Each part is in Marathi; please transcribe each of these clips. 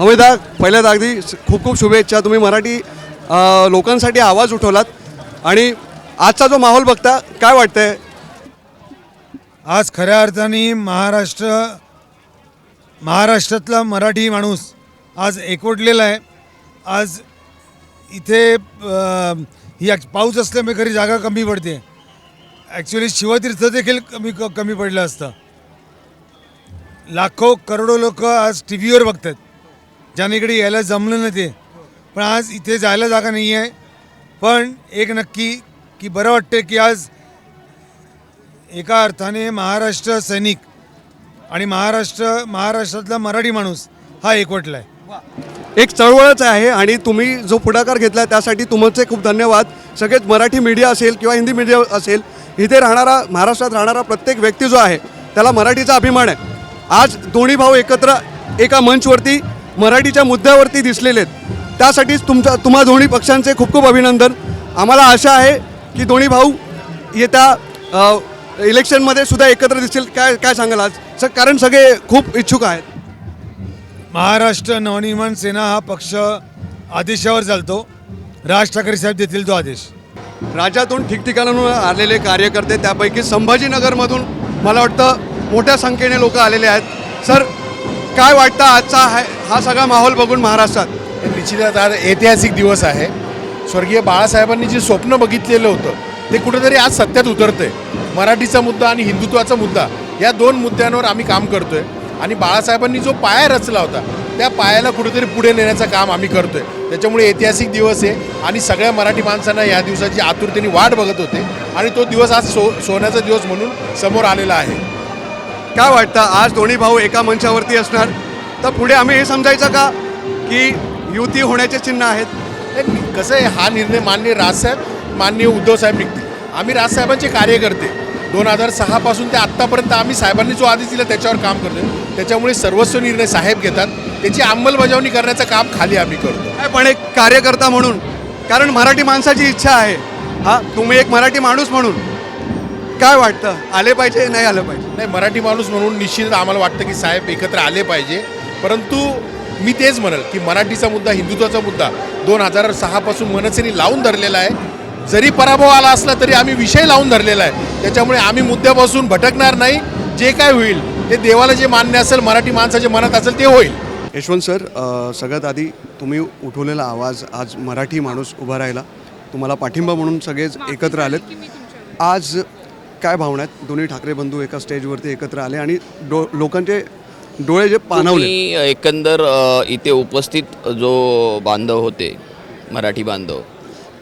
अमिता पहिल्यात अगदी खूप खूप शुभेच्छा. तुम्ही मराठी लोकांसाठी आवाज उठवलात. आणि आजचा जो माहोल बघता काय वाटतंय? आज खऱ्या अर्थाने महाराष्ट्र महाराष्ट्रातला मराठी माणूस आज एकवटलेला आहे. आज इथे ही पाऊस असल्यामुळे खरी जागा कमी पडते. ॲक्च्युली शिवतीर्थ देखील कमी क- कमी पडलं असतं. लाखो करोडो लोक आज टी व्हीवर बघतात ज्यांना इकडे यायला जमलं नाही ते. पण आज इथे जायला जागा नाही आहे. पण एक नक्की की बरं वाटते की आज एका अर्थाने महाराष्ट्र सैनिक आणि महाराष्ट्र महाराष्ट्रातला मराठी माणूस हा एकवटला आहे. एक चळवळच आहे आणि तुम्ही जो पुढाकार घेतला त्यासाठी तुमचे खूप धन्यवाद. सगळेच मराठी मीडिया असेल किंवा हिंदी मीडिया असेल इथे राहणारा महाराष्ट्रात राहणारा प्रत्येक व्यक्ती जो आहे त्याला मराठीचा अभिमान आहे. आज दोन्ही भाऊ एकत्र एका मंचवरती मराठीच्या मुद्द्यावरती दिसलेले आहेत. त्यासाठीच तुमच्या तुम्हा दोन्ही पक्षांचे खूप खूप अभिनंदन. आम्हाला आशा आहे की दोन्ही भाऊ येत्या इलेक्शनमध्ये सुद्धा एकत्र दिसतील. काय काय सांगाल आज? स कारण सगळे खूप इच्छुक आहेत. महाराष्ट्र नवनिर्माण सेना हा पक्ष आदेशावर चालतो. राज ठाकरे साहेब देतील तो आदेश. राज्यातून ठिकठिकाणाहून आलेले कार्यकर्ते त्यापैकी संभाजीनगरमधून मला वाटतं मोठ्या संख्येने लोक आलेले आहेत. सर काय वाटतं आजचा हा हा सगळा माहोल बघून महाराष्ट्रात? निश्चितच आज ऐतिहासिक दिवस आहे. स्वर्गीय बाळासाहेबांनी जे स्वप्न बघितलेलं होतं ते कुठेतरी आज सत्यात उतरतंय. मराठीचा मुद्दा आणि हिंदुत्वाचा मुद्दा या दोन मुद्द्यांवर आम्ही काम करतोय. आणि बाळासाहेबांनी जो पाया रचला होता त्या पायाला कुठेतरी पुढे नेण्याचं काम आम्ही करतोय. त्याच्यामुळे ऐतिहासिक दिवस आहे. आणि सगळ्या मराठी माणसांना या दिवसाची आतुरतेने वाट बघत होते. आणि तो दिवस आज सो सोन्याचा दिवस म्हणून समोर आलेला आहे. काय वाटतं? आज दोन्ही भाऊ एका मंचावरती असणार. तर पुढे आम्ही हे समजायचं का? की युती होण्याचे चिन्ह आहेत. कसं आहे हा निर्णय मान्य राजसाहेब मान्य उद्धवसाहेब निघतील. आम्ही राजसाहेबांचे कार्यकर्ते. दोन हजार सहापासून ते आत्तापर्यंत आम्ही साहेबांनी जो आदेश दिला त्याच्यावर काम करतो त्याच्यामुळे सर्वस्व निर्णय साहेब घेतात. त्याची अंमलबजावणी करण्याचं काम खाली आम्ही करतो. काय पण एक कार्यकर्ता म्हणून कारण मराठी माणसाची इच्छा आहे. हा तुम्ही एक मराठी माणूस म्हणून. काय वाटतं? आले पाहिजे नाही आलं पाहिजे? नाही मराठी माणूस म्हणून निश्चित आम्हाला वाटतं की साहेब एकत्र आले पाहिजे. परंतु मी तेच म्हणेल की मराठीचा मुद्दा हिंदुत्वाचा मुद्दा दोन हजार सहापासून मनसेने लावून धरलेला आहे. जरी पराभव आला असला तरी आम्ही विषय लावून धरलेला आहे. त्याच्यामुळे आम्ही मुद्द्यापासून भटकणार नाही. जे काय होईल ते देवाला जे मान्य असेल मराठी माणसाच्या मनात असेल ते होईल. यशवंत सर सगळ्यात आधी तुम्ही उठवलेला आवाज आज मराठी माणूस उभा राहिला. तुम्हाला पाठिंबा म्हणून सगळेच एकत्र आलेत. आज काय भावना आहेत? दोन्ही ठाकरे बंधू एका स्टेजवरती एकत्र आले आणि डो लोकांचे डोळे जे पानवले एकंदर इथे उपस्थित जो बांधव होते मराठी बांधव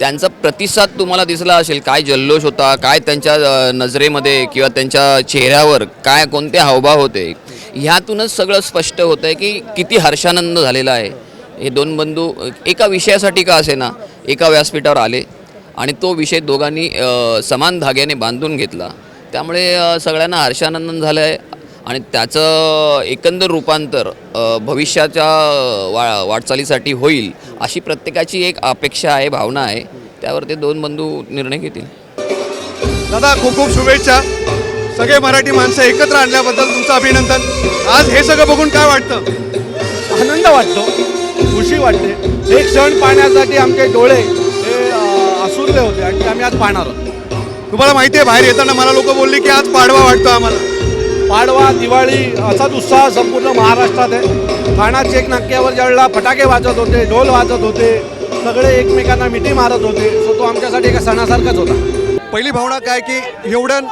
त्यांचा प्रतिसाद तुम्हाला दिसला असेल? काय जल्लोष होता? काय त्यांच्या नजरेमध्ये किंवा त्यांच्या चेहऱ्यावर काय कोणते हावभाव होते? ह्यातूनच सगळं स्पष्ट होतं आहे की किती हर्षानंद झालेला आहे. हे दोन बंधू एका विषयासाठी का असे ना एका व्यासपीठावर आले. आणि तो विषय दोघांनी समान धाग्याने बांधून घेतला. त्यामुळे सगळ्यांना हर्षानंद झालं आहे आणि त्याचं एकंदर रूपांतर भविष्याच्या वा वाटचालीसाठी होईल अशी प्रत्येकाची एक अपेक्षा आहे भावना आहे. त्यावर ते दोन बंधू निर्णय घेतील. दादा खूप खूप शुभेच्छा. सगळे मराठी माणसं एकत्र आणल्याबद्दल तुमचं अभिनंदन. आज हे सगळं बघून काय वाटतं? आनंद वाटतो. खुशी वाटते. एक क्षण पाहण्यासाठी आमचे डोळे सुरले होते आणि आम्ही आज पाहणार आहोत. तुम्हाला माहिती आहे बाहेर येताना मला लोक बोलली की आज पाडवा वाटतो आम्हाला. पाडवा दिवाळी असाच उत्साह संपूर्ण महाराष्ट्रात आहे. ठाणा चेक नाक्यावर ज्यावेळेला फटाके वाजत होते ढोल वाजत होते सगळे एकमेकांना मिठी मारत होते सो तो आमच्यासाठी एका सणासारखाच होता. पहिली भावना काय की एवढं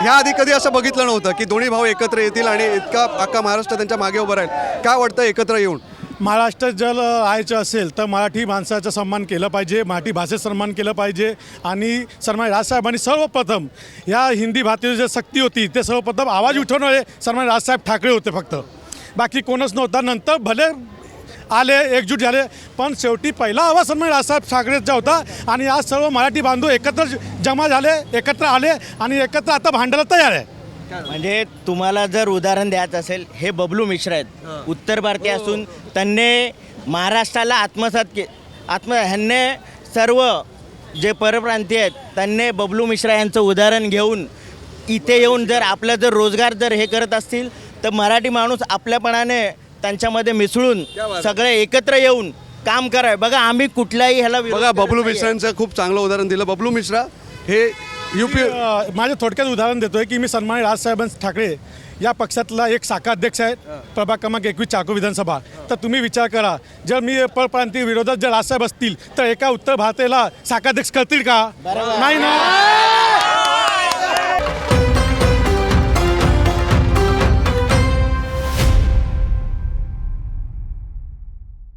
ह्या आधी कधी असं बघितलं नव्हतं की दोन्ही भाऊ एकत्र येतील आणि इतका अख्खा महाराष्ट्र त्यांच्या मागे उभं राहील. काय वाटतं एकत्र येऊन? महाराष्ट्रात जर राहायचं असेल तर मराठी माणसाचा सन्मान केलं पाहिजे मराठी भाषेचा सन्मान केलं पाहिजे आणि सन्मान राजसाहेबांनी सर्वप्रथम या हिंदी भाषेची जे सक्ती होती ते सर्वप्रथम आवाज उठवणारे सन्मान राजसाहेब ठाकरे होते फक्त. बाकी कोणच नव्हता. नंतर भले आले एकजूट झाले पण शेवटी पहिला आवाज सन्मान राजसाहेब ठाकरेचा होता आणि आज सर्व मराठी बांधव एकत्र जमा झाले एकत्र आले आणि एकत्र आता भांडायला तयार आहे. म्हणजे तुम्हाला जर उदाहरण द्यायचं असेल हे बबलू मिश्र आहेत. उत्तर भारतीय असून त्यांनी महाराष्ट्राला आत्मसात के आत्म ह्यांनी सर्व जे परप्रांतीय आहेत त्यांनी बबलू मिश्रा यांचं उदाहरण घेऊन इथे येऊन जर आपला जर रोजगार जर हे करत असतील तर मराठी माणूस आपल्यापणाने त्यांच्यामध्ये मिसळून. सगळे एकत्र येऊन काम करावे. बघा आम्ही कुठल्याही ह्याला बघा बबलू. मिश्रांचं खूप चांगलं उदाहरण दिलं. बबलू मिश्रा हे युपी अ, माझे थोडक्यात उदाहरण देतोय की मी सन्मानित राजसाहेब ठाकरे या पक्षातला एक शाखा अध्यक्ष आहे प्रभाग क्रमांक एकवीस चाकू विधानसभा. तर तुम्ही विचार करा जर मी परप्रांतीय विरोधात जर राजसाहेब असतील तर एका उत्तर भारताला शाखाध्यक्ष करतील का? नाही ना?